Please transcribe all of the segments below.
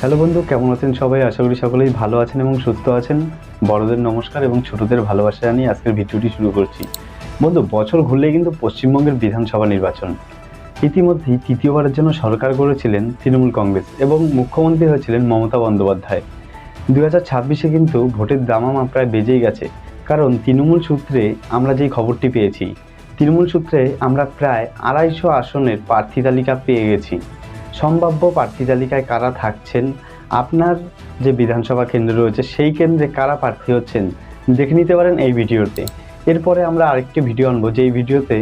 Hello বন্ধু, কেমন আছেন সবাই? আশা করি সকলেই ভালো আছেন এবং সুস্থ আছেন। বড়দের নমস্কার এবং ছোটদের ভালোবাসা জানিয়ে আজকের ভিডিওটি শুরু করছি। বন্ধু, বছর ঘুরলেই কিন্তু পশ্চিমবঙ্গের বিধানসভা নির্বাচন। ইতিমধ্যেই তৃতীয়বারের জন্য সরকার গড়েছিলেন তৃণমূল কংগ্রেস এবং মুখ্যমন্ত্রী হয়েছিলেন মমতা বন্দ্যোপাধ্যায়। দু হাজার ছাব্বিশে কিন্তু ভোটের দামামা প্রায় বেজেই গেছে। কারণ তৃণমূল সূত্রে আমরা যেই খবরটি পেয়েছি, তৃণমূল সূত্রে আমরা প্রায় আড়াইশো আসনের প্রার্থী তালিকা পেয়ে গেছি। সম্ভাব্য প্রার্থী তালিকায় কারা থাকছেন? আপনার যে বিধানসভা কেন্দ্র রয়েছে, সেই কেন্দ্রে কারা প্রার্থী হচ্ছেন? দেখে নিতে পারেন এই ভিডিওতে এরপরে আমরা আরেকটি ভিডিও আনব, যেই ভিডিওতে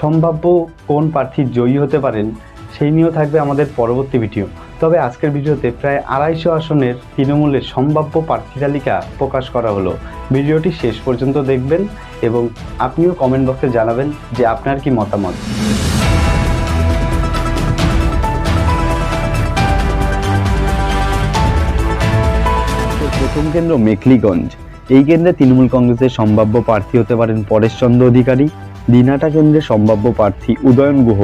সম্ভাব্য কোন প্রার্থী জয়ী হতে পারেন, সেই নিয়েও থাকবে আমাদের পরবর্তী ভিডিও। তবে আজকের ভিডিওতে প্রায় আড়াইশো আসনের তৃণমূলের সম্ভাব্য প্রার্থী তালিকা প্রকাশ করা হলো। ভিডিওটি শেষ পর্যন্ত দেখবেন এবং আপনিও কমেন্ট বক্সে জানাবেন যে আপনার কি মতামত। কেন্দ্র মেখলিগঞ্জ। এই কেন্দ্রে তৃণমূল কংগ্রেসের সম্ভাব্য প্রার্থী হতে পারেন পরেশচন্দ্র অধিকারী, দিনাটা কেন্দ্রে সম্ভাব্য প্রার্থী উদয়ন গুহ,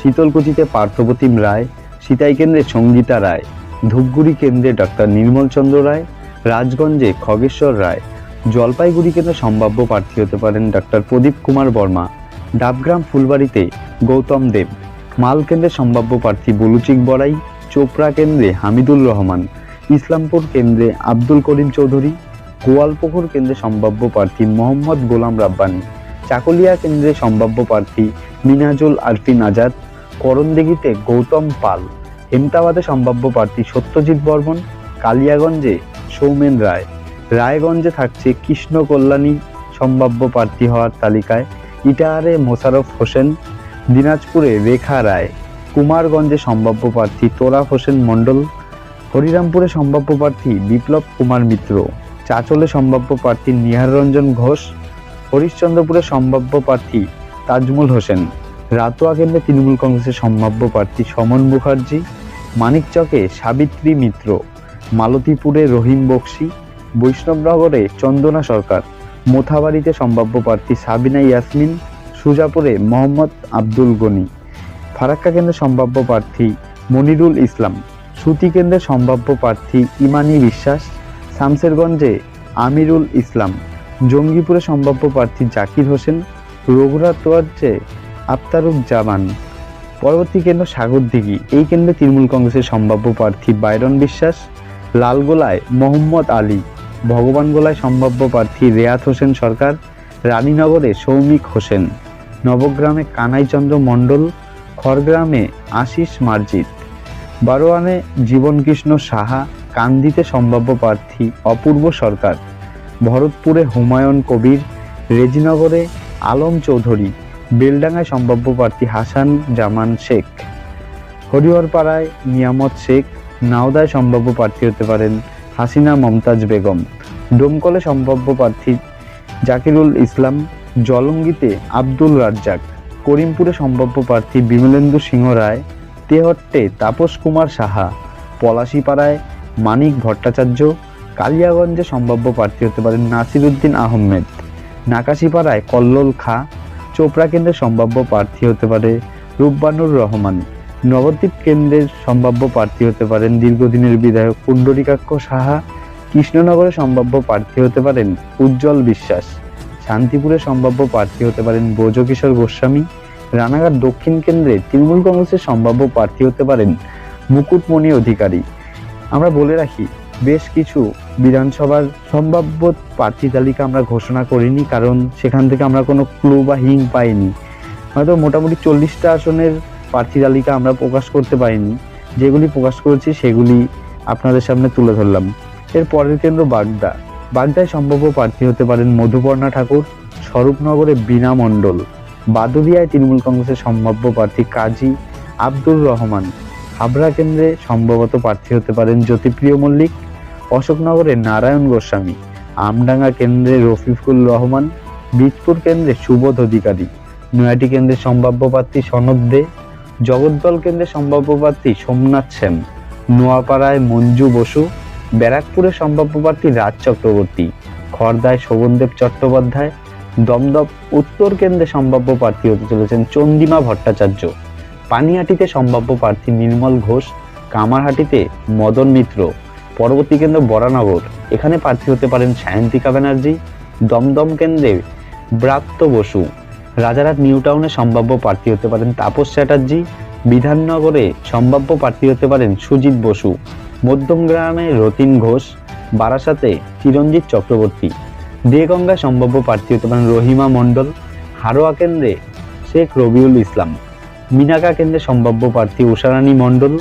শীতলকুচিতে পার্থপ্রতিম রায়, সিতাই কেন্দ্রে সঙ্গীতা রায়, ধূপগুড়ি কেন্দ্রে ডক্টর নির্মল চন্দ্র রায়, রাজগঞ্জে খগেশ্বর রায়, জলপাইগুড়ি কেন্দ্রে সম্ভাব্য প্রার্থী হতে পারেন ডক্টর প্রদীপ কুমার বর্মা, ডাবগ্রাম ফুলবাড়িতে গৌতম দেব, মাল কেন্দ্রে সম্ভাব্য প্রার্থী বলুচিক বড়াই, চোপড়া কেন্দ্রে হামিদুল রহমান ইসলামপুর কেন্দ্রে আব্দুল করিম চৌধুরী গোয়ালপুকুর কেন্দ্রে সম্ভাব্য প্রার্থী মোহাম্মদ গোলাম রাব্বানি, চাকুলিয়া কেন্দ্রে সম্ভাব্য প্রার্থী মিনাজুল আরফিন আজাদ করণদিঘিতে গৌতম পাল, হেমতাবাদে সম্ভাব্য প্রার্থী সত্যজিৎ বর্মন, কালিয়াগঞ্জে সৌমেন রায়। রায়গঞ্জে থাকছে কৃষ্ণ কল্যাণী সম্ভাব্য প্রার্থী হওয়ার তালিকায় ইটাহারে মোশারফ হোসেন, দিনাজপুরে রেখা রায়। কুমারগঞ্জে সম্ভাব্য প্রার্থী তোরাফ হোসেন মণ্ডল হরিরামপুরে সম্ভাব্য প্রার্থী বিপ্লব কুমার মিত্র, চাচলে সম্ভাব্য প্রার্থী নিহার রঞ্জন ঘোষ, হরিশ্চন্দ্রপুরে সম্ভাব্য প্রার্থী তাজমুল হোসেন, রাতোয়া কেন্দ্রে তৃণমূল কংগ্রেসের সম্ভাব্য প্রার্থী সমন মুখার্জি, মানিকচকে সাবিত্রী মিত্র, মালতীপুরে রহিম বক্সি, বৈষ্ণবনগরে চন্দনা সরকার, মোথাবাড়িতে সম্ভাব্য প্রার্থী সাবিনা ইয়াসমিন, সুজাপুরে মোহাম্মদ আব্দুল গনি, ফারাক্কা কেন্দ্রে সম্ভাব্য প্রার্থী মনিরুল ইসলাম। সুতি কেন্দ্রে সম্ভাব্য প্রার্থী ইমানি বিশ্বাস, শামসেরগঞ্জে আমিরুল ইসলাম, জঙ্গিপুরে সম্ভাব্য প্রার্থী জাকির হোসেন রঘুনাথগঞ্জে আফতারুক জামান পরবর্তী কেন্দ্র সাগরদিঘি। এই কেন্দ্রে তৃণমূল কংগ্রেসের সম্ভাব্য প্রার্থী বাইরন বিশ্বাস, লালগোলায় মোহাম্মদ আলী ভগবানগোলায় সম্ভাব্য প্রার্থী রেয়াত হোসেন সরকার, রানীনগরে সৌমিক হোসেন। নবগ্রামে কানাইচন্দ্র মণ্ডল, খড়গ্রামে আশিস মার্জিত। বারোয়ানে জীবনকৃষ্ণ সাহা কান্দিতে সম্ভাব্য প্রার্থী অপূর্ব সরকার, ভরতপুরে হুমায়ুন কবির, রেজিনগরে আলম চৌধুরী, বেলডাঙ্গায় সম্ভাব্য প্রার্থী হাসান জামান শেখ, হরিহরপাড়ায় নিয়ামত শেখ, নাওদায় সম্ভাব্য প্রার্থী হতে পারেন হাসিনা মমতাজ বেগম, ডোমকলে সম্ভাব্য প্রার্থী জাকিরুল ইসলাম, জলঙ্গিতে আব্দুল রাজ্জাক, করিমপুরে সম্ভাব্য প্রার্থী বিমলেন্দু সিংহ রায় তেহট্টে তাপস কুমার সাহা, পলাশিপাড়ায় মানিক ভট্টাচার্য, কালিয়াগঞ্জে সম্ভাব্য প্রার্থী হতে পারেন নাসির উদ্দিন আহমেদ। নাকাশিপাড়ায় কল্লোল খা, চোপড়া কেন্দ্রে সম্ভাব্য প্রার্থী হতে পারে রূপবানুর রহমান। নবদ্বীপ কেন্দ্রের সম্ভাব্য প্রার্থী হতে পারেন দীর্ঘদিনের বিধায়ক পুণ্ডরিকাক্ষ সাহা, কৃষ্ণনগরে সম্ভাব্য প্রার্থী হতে পারেন উজ্জ্বল বিশ্বাস। শান্তিপুরে সম্ভাব্য প্রার্থী হতে পারেন ব্রজকিশোর গোস্বামী রানাঘাট দক্ষিণ কেন্দ্রে তৃণমূল কংগ্রেসের সম্ভাব্য প্রার্থী হতে পারেন মুকুটমণি অধিকারী। আমরা বলে রাখি, বেশ কিছু বিধানসভার সম্ভাব্য প্রার্থী তালিকা আমরা ঘোষণা করিনি, কারণ সেখান থেকে আমরা কোনো ক্লু বা হিং পাইনি। হয়তো মোটামুটি চল্লিশটা আসনের প্রার্থী তালিকা আমরা প্রকাশ করতে পারিনি। যেগুলি প্রকাশ করেছি সেগুলি আপনাদের সামনে তুলে ধরলাম। এর পরের কেন্দ্র বাগদা। বাগদায় সম্ভাব্য প্রার্থী হতে পারেন মধুপর্ণা ঠাকুর, স্বরূপনগরে বীণা মণ্ডল। বাদুরিয়ায় তৃণমূল কংগ্রেসের সম্ভাব্য প্রার্থী কাজী আব্দুর রহমান। হাবড়া কেন্দ্রে সম্ভবত প্রার্থী হতে পারেন জ্যোতিপ্রিয় মল্লিক অশোকনগরে নারায়ণ গোস্বামী, আমডাঙ্গা কেন্দ্রে রফিকুল রহমান বীজপুর কেন্দ্রে সুবোধ অধিকারী, নয়াটি কেন্দ্রে সম্ভাব্য প্রার্থী সনদ দে, জগদ্দল কেন্দ্রে সম্ভাব্য প্রার্থী সোমনাথ সেন, নোয়াপাড়ায় মঞ্জু বসু, ব্যারাকপুরে সম্ভাব্য প্রার্থী রাজ চক্রবর্তী খড়দায় শোভনদেব চট্টোপাধ্যায় দমদম উত্তর কেন্দ্রে সম্ভাব্য প্রার্থী হতে চলেছেন চন্দিমা ভট্টাচার্য। পানিহাটিতে সম্ভাব্য প্রার্থী নির্মল ঘোষ, কামারহাটিতে মদন মিত্র, পরবর্তী কেন্দ্র বরানগর। এখানে প্রার্থী হতে পারেন সায়ন্তিকা ব্যানার্জি। দমদম কেন্দ্রে ব্রাত্য বসু। রাজারহাট নিউ টাউনে সম্ভাব্য প্রার্থী হতে পারেন তাপস চ্যাটার্জি। বিধাননগরে সম্ভাব্য প্রার্থী হতে পারেন সুজিত বসু। মধ্যমগ্রামে রতিন ঘোষ। বারাসাতে চিরঞ্জিত চক্রবর্তী। দেগঙ্গায় সম্ভাব্য প্রার্থী হতে পারেন রহিমা মণ্ডল, হারোয়া কেন্দ্রে শেখ রবিউল ইসলাম, মিনাকা কেন্দ্রে সম্ভাব্য প্রার্থী উষারানী মণ্ডল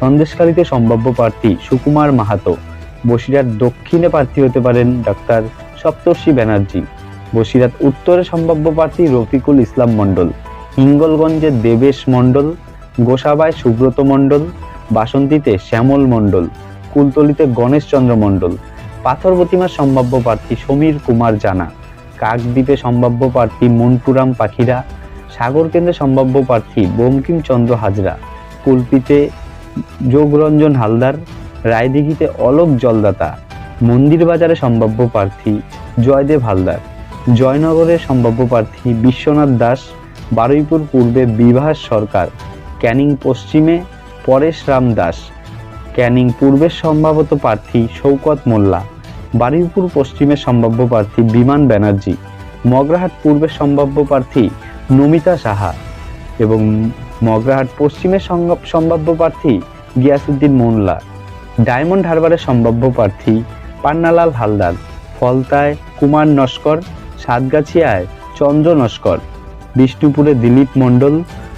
সন্দেশকারীতে সম্ভাব্য প্রার্থী সুকুমার মাহাতো, বসিরহাট দক্ষিণে প্রার্থী হতে পারেন ডাক্তার সপ্তর্ষি ব্যানার্জি, বসিরহাট উত্তরে সম্ভাব্য প্রার্থী রফিকুল ইসলাম মণ্ডল, হিঙ্গলগঞ্জে দেবেশ মণ্ডল, গোসাবায় সুব্রত মণ্ডল, বাসন্তীতে শ্যামল মণ্ডল, কুলতলিতে গণেশচন্দ্র মণ্ডল পাথর প্রতিমার সম্ভাব্য প্রার্থী সমীর কুমার জানা। কাকদ্বীপে সম্ভাব্য প্রার্থী মনপুরাম পাখিরা। সাগর কেন্দ্রে সম্ভাব্য প্রার্থী বঙ্কিমচন্দ্র হাজরা। কুলপিতে যোগরঞ্জন হালদার। রায়দিঘিতে অলোক জলদাতা। মন্দির বাজারে সম্ভাব্য প্রার্থী জয়দেব হালদার। জয়নগরের সম্ভাব্য প্রার্থী বিশ্বনাথ দাস। বারুইপুর পূর্বে বিভাস সরকার। ক্যানিং পশ্চিমে পরেশ রাম দাস। ক্যানিং পূর্বের সম্ভাবত প্রার্থী শৌকত মোল্লা। বারুইপুর পশ্চিমের সম্ভাব্য প্রার্থী বিমান ব্যানার্জি, মগরাহাট পূর্বের সম্ভাব্য প্রার্থী নমিতা সাহা এবং মগরাহাট পশ্চিমে সম্ভাব্য প্রার্থী গিয়াসুদ্দিন মোল্লা। ডায়মন্ড হারবারের সম্ভাব্য প্রার্থী পান্নালাল হালদার, ফলতায় কুমার নস্কর, সাতগাছিয়ায় চন্দ্র নস্কর, বিষ্ণুপুরে দিলীপ মণ্ডল,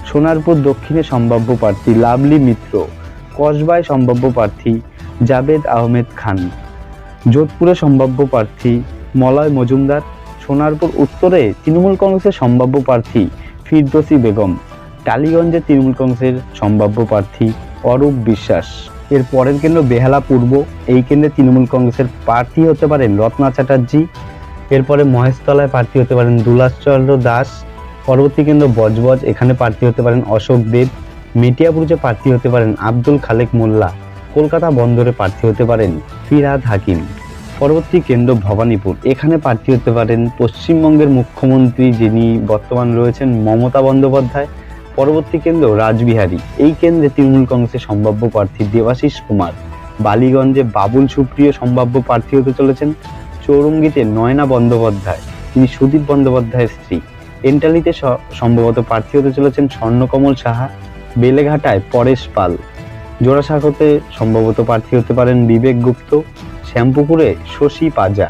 সোনারপুর দক্ষিণে সম্ভাব্য প্রার্থী লাভলি মিত্র, কসবায় সম্ভাব্য প্রার্থী জাবেদ আহমেদ খান। যোধপুরে সম্ভাব্য প্রার্থী মলয় মজুমদার, সোনারপুর উত্তরে তৃণমূল কংগ্রেসের সম্ভাব্য প্রার্থী ফিরদোসি বেগম টালিগঞ্জে তৃণমূল কংগ্রেসের সম্ভাব্য প্রার্থী অরূপ বিশ্বাস। এর পরের কেন্দ্র বেহালা পূর্ব, এই কেন্দ্রে তৃণমূল কংগ্রেসের প্রার্থী হতে পারেন রত্না চ্যাটার্জি। এরপরে মহেশতলায় প্রার্থী হতে পারেন দুলাশচন্দ্র দাস। পরবর্তী কেন্দ্র বজবজ, এখানে প্রার্থী হতে পারেন অশোক দেব। মেটিয়াপুরুজে প্রার্থী হতে পারেন আব্দুল খালেক মোল্লা। কলকাতা বন্দরে প্রার্থী হতে পারেন ফিরাদ হাকিম। পরবর্তী কেন্দ্র ভবানীপুর। এখানে প্রার্থী হতে পারেন পশ্চিমবঙ্গের মুখ্যমন্ত্রী যিনি বর্তমান রয়েছেন মমতা বন্দ্যোপাধ্যায়। পরবর্তী কেন্দ্র রাজবিহারী। এই কেন্দ্রে তৃণমূল কংগ্রেসের সম্ভাব্য প্রার্থী দেবাশিস কুমার। বালিগঞ্জে বাবুল সুপ্রিয় সম্ভাব্য প্রার্থী হতে চলেছেন চৌরঙ্গিতে নয়না বন্দ্যোপাধ্যায়। তিনি সুদীপ বন্দ্যোপাধ্যায়ের স্ত্রী। এন্টালিতে সম্ভবত প্রার্থী হতে চলেছেন স্বর্ণকমল সাহা। বেলেঘাটায় পরেশ পাল। জোড়াসাঁকোতে সম্ভবত প্রার্থী হতে পারেন বিবেক গুপ্ত, শ্যামপুকুরে শশী পাজা,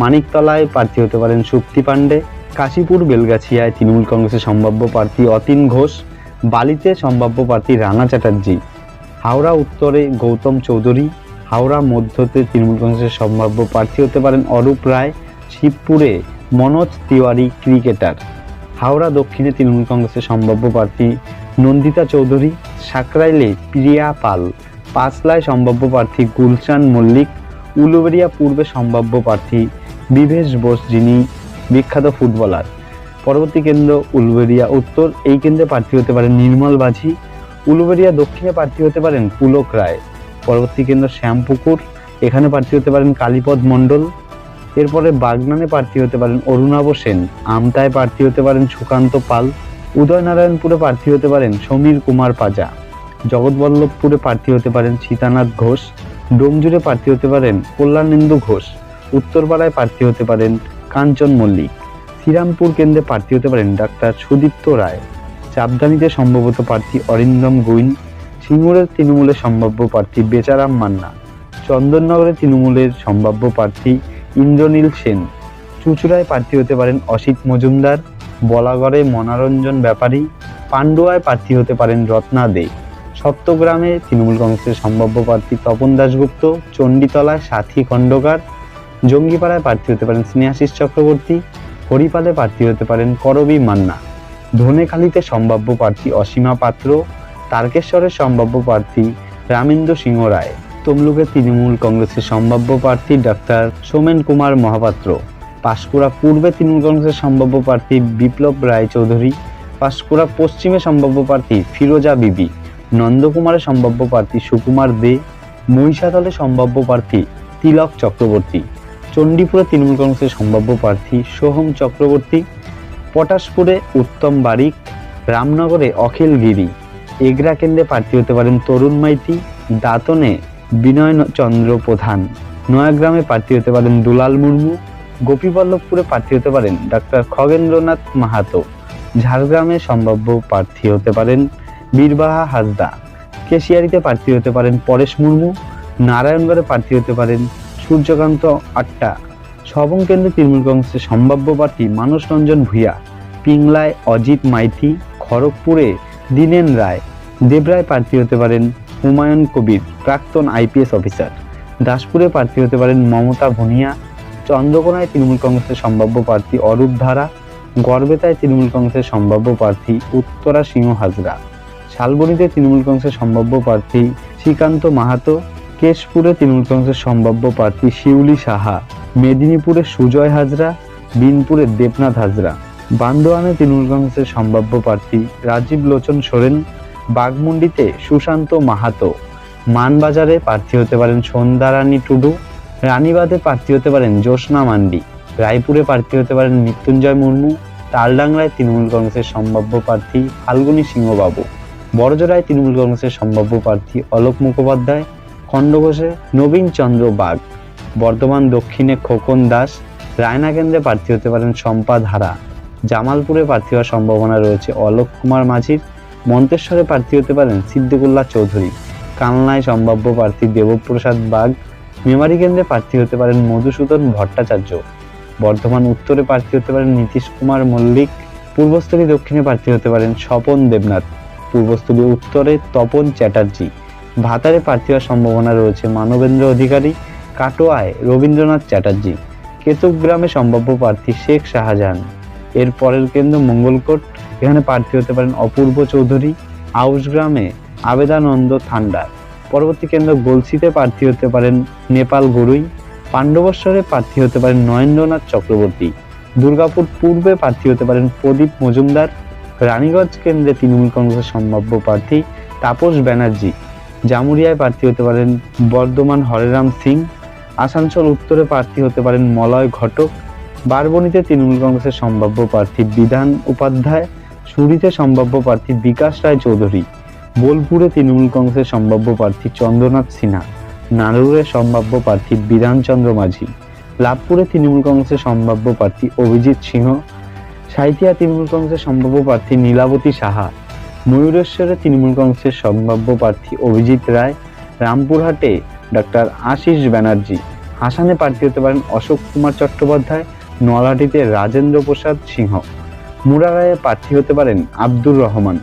মানিকতলায় প্রার্থী হতে পারেন সুপ্তি পাণ্ডে, কাশীপুর বেলগাছিয়ায় তৃণমূল কংগ্রেসের সম্ভাব্য প্রার্থী অতীন ঘোষ, বালিতে সম্ভাব্য প্রার্থী রানা চ্যাটার্জি, হাওড়া উত্তরে গৌতম চৌধুরী, হাওড়া মধ্যতে তৃণমূল কংগ্রেসের সম্ভাব্য প্রার্থী হতে পারেন অরূপ রায়, শিবপুরে মনোজ তিওয়ারি ক্রিকেটার, হাওড়া দক্ষিণে তৃণমূল কংগ্রেসের সম্ভাব্য প্রার্থী নন্দিতা চৌধুরী সাকরাইলে প্রিয়া পাল, পাঁচলায় সম্ভাব্য প্রার্থী গুলশান মল্লিক, উলুবেড়িয়া পূর্বে সম্ভাব্য প্রার্থী বিভেশ বোস যিনি বিখ্যাত ফুটবলার। পরবর্তী কেন্দ্র উলুবেড়িয়া, উত্তর এই কেন্দ্রে প্রার্থী হতে পারেন নির্মল বাঝি উলুবেড়িয়া দক্ষিণে প্রার্থী হতে পারেন পুলক রায়। পরবর্তী কেন্দ্র শ্যামপুকুর, এখানে প্রার্থী হতে পারেন কালীপদ মণ্ডল। এরপরে বাগনানে প্রার্থী হতে পারেন অরুণাভ সেন, আমতায় প্রার্থী হতে পারেন সুকান্ত পাল। উদয়নারায়ণপুরে প্রার্থী হতে পারেন সমীর কুমার পাজা, জগৎবল্লভপুরে প্রার্থী হতে পারেন সীতানাথ ঘোষ ডোমজুড়ে প্রার্থী হতে পারেন কল্যাণেন্দু ঘোষ, উত্তরপাড়ায় প্রার্থী হতে পারেন কাঞ্চন মল্লিক, শ্রীরামপুর কেন্দ্রে প্রার্থী হতে পারেন ডাক্তার সুদীপ্ত রায়, চাপদানিতে সম্ভবত প্রার্থী অরিন্দম গুইন, সিঙ্গুরের তৃণমূলের সম্ভাব্য প্রার্থী বেচারাম মান্না, চন্দননগরের তৃণমূলের সম্ভাব্য প্রার্থী ইন্দ্রনীল সেন, চুচুড়ায় প্রার্থী হতে পারেন অসিত মজুমদার বলাগড়ে মনোরঞ্জন ব্যাপারী পান্ডুয়ায় প্রার্থী হতে পারেন রত্না দে। সপ্তগ্রামে তৃণমূল কংগ্রেসের সম্ভাব্য প্রার্থী তপন দাশগুপ্ত, চণ্ডীতলায় সাথী খণ্ডকার, জঙ্গিপাড়ায় প্রার্থী হতে পারেন স্নেহাশিস চক্রবর্তী, হরিপালে প্রার্থী হতে পারেন করবী মান্না। ধনেখালিতে সম্ভাব্য প্রার্থী অসীমা পাত্র, তারকেশ্বরের সম্ভাব্য প্রার্থী রামেন্দ্র সিংহ রায়। তমলুকের তৃণমূল কংগ্রেসের সম্ভাব্য প্রার্থী ডাক্তার সোমেন কুমার মহাপাত্র। পাঁশকুড়া পূর্বে তৃণমূল সম্ভাব্য প্রার্থী বিপ্লব রায় চৌধুরী পাঁশকুড়া পশ্চিমে সম্ভাব্য প্রার্থী ফিরোজা বিবি নন্দকুমারের সম্ভাব্য প্রার্থী সুকুমার দে, মহিষাদলে সম্ভাব্য প্রার্থী তিলক চক্রবর্তী, চণ্ডীপুরে তৃণমূল কংগ্রেসের সম্ভাব্য প্রার্থী সোহম চক্রবর্তী, পটাশপুরে উত্তম বারিক, রামনগরে অখিল গিরি এগরা কেন্দ্রে প্রার্থী হতে পারেন তরুণ মাইতি, দাঁতনে বিনয় চন্দ্র প্রধান, নয়াগ্রামে প্রার্থী হতে পারেন দুলাল মুর্মু গোপীবল্লভপুরে প্রার্থী হতে পারেন ডাক্তার খগেন্দ্রনাথ মাহাতো। ঝাড়গ্রামে সম্ভাব্য প্রার্থী হতে পারেন বীরবাহা হাসদা। কেশিয়ারিতে প্রার্থী হতে পারেন পরেশ মুর্মু। নারায়ণগড়ে প্রার্থী হতে পারেন সূর্যকান্ত আট্টা। সবং কেন্দ্রে তৃণমূল কংগ্রেসের সম্ভাব্য প্রার্থী মানস রঞ্জন ভূঁইয়া। পিংলায় অজিত মাইতি। খড়গপুরে দীনেন রায়। দেবরায় প্রার্থী হতে পারেন হুমায়ুন কবির, প্রাক্তন আইপিএস অফিসার। দাসপুরে প্রার্থী হতে পারেন মমতা ভুনিয়া চন্দ্রকোনায় তৃণমূল কংগ্রেসের সম্ভাব্য প্রার্থী অরূপ ধারা, গড়বেতায় তৃণমূল কংগ্রেসের সম্ভাব্য প্রার্থী উত্তরা সিংহ হাজরা শালবনীতে তৃণমূল কংগ্রেসের সম্ভাব্য প্রার্থী শ্রীকান্ত মাহাতো, কেশপুরে তৃণমূল কংগ্রেসের সম্ভাব্য প্রার্থী শিউলি সাহা, মেদিনীপুরে সুজয় হাজরা, বিনপুরে দেবনাথ হাজরা। বান্দোয়ানে তৃণমূল কংগ্রেসের সম্ভাব্য প্রার্থী রাজীব লোচন সোরেন, বাগমুন্ডিতে সুশান্ত মাহাতো। মানবাজারে প্রার্থী হতে পারেন সন্ধ্যারানী টুডু রানীবাদে প্রার্থী হতে পারেন জ্যোৎস্না মান্ডি, রায়পুরে প্রার্থী হতে পারেন মৃত্যুঞ্জয় মুর্মু, তালডাংরায় তৃণমূল কংগ্রেসের সম্ভাব্য প্রার্থী ফাল্গুনী সিংহবাবু, বড়জোড়ায় তৃণমূল কংগ্রেসের সম্ভাব্য প্রার্থী অলোক মুখোপাধ্যায় খণ্ডঘোষে নবীন চন্দ্র বাগ, বর্ধমান দক্ষিণে খোকন দাস, রায়না কেন্দ্রে প্রার্থী হতে পারেন শম্পা ধারা, জামালপুরে প্রার্থী হওয়ার সম্ভাবনা রয়েছে অলোক কুমার মাঝির, মন্তেশ্বরে প্রার্থী হতে পারেন সিদ্দিকুল্লাহ চৌধুরী, কালনায় সম্ভাব্য প্রার্থী দেবপ্রসাদ বাগ মেমারি কেন্দ্রে প্রার্থী হতে পারেন মধুসূদন ভট্টাচার্য। বর্ধমান উত্তরে প্রার্থী হতে পারেন নীতিশ কুমার মল্লিক। পূর্বস্থলী দক্ষিণে প্রার্থী হতে পারেন স্বপন দেবনাথ। পূর্বস্থলী উত্তরে তপন চ্যাটার্জি। ভাতারে প্রার্থী হওয়ার সম্ভাবনা রয়েছে মানবেন্দ্র অধিকারী, কাটোয়ায় রবীন্দ্রনাথ চ্যাটার্জি। কেতুগ্রামে সম্ভাব্য প্রার্থী শেখ শাহজাহান। এর পরের কেন্দ্র মঙ্গলকোট, এখানে প্রার্থী হতে পারেন অপূর্ব চৌধুরী। আউসগ্রামে আবেদানন্দ থান্ডার। পরবর্তী কেন্দ্র গলসিতে প্রার্থী হতে পারেন নেপাল গরুই পাণ্ডবস্বরে প্রার্থী হতে পারেন নরেন্দ্রনাথ চক্রবর্তী, দুর্গাপুর পূর্বে প্রার্থী হতে পারেন প্রদীপ মজুমদার, রানীগঞ্জ কেন্দ্রে তৃণমূল কংগ্রেসের সম্ভাব্য প্রার্থী তাপস ব্যানার্জি, জামুরিয়ায় প্রার্থী হতে পারেন বর্ধমান হরেরাম সিং, আসানসোল উত্তরে প্রার্থী হতে পারেন মলয় ঘটক, বারবণীতে তৃণমূল কংগ্রেসের সম্ভাব্য প্রার্থী বিধান উপাধ্যায়, সুরিতে সম্ভাব্য প্রার্থী বিকাশ রায় চৌধুরী বোলপুরে তৃণমূল কংগ্রেসের সম্ভাব্য প্রার্থী চন্দ্রনাথ সিনহা নানুরে সম্ভাব্য প্রার্থী বিধানচন্দ্র মাঝি, লাভপুরে তৃণমূল কংগ্রেসের সম্ভাব্য প্রার্থী অভিজিৎ সিংহ, সাঁইথিয়া তৃণমূল কংগ্রেসের সম্ভাব্য প্রার্থী নীলাবতী সাহা, ময়ূরেশ্বরে তৃণমূল কংগ্রেসের সম্ভাব্য প্রার্থী অভিজিৎ রায়, রামপুরহাটে ডক্টর আশিস ব্যানার্জি হাসানে প্রার্থী হতে পারেন অশোক কুমার চট্টোপাধ্যায় নলহাটিতে রাজেন্দ্র প্রসাদ সিংহ মুরারায়ে প্রার্থী হতে পারেন আব্দুর রহমান।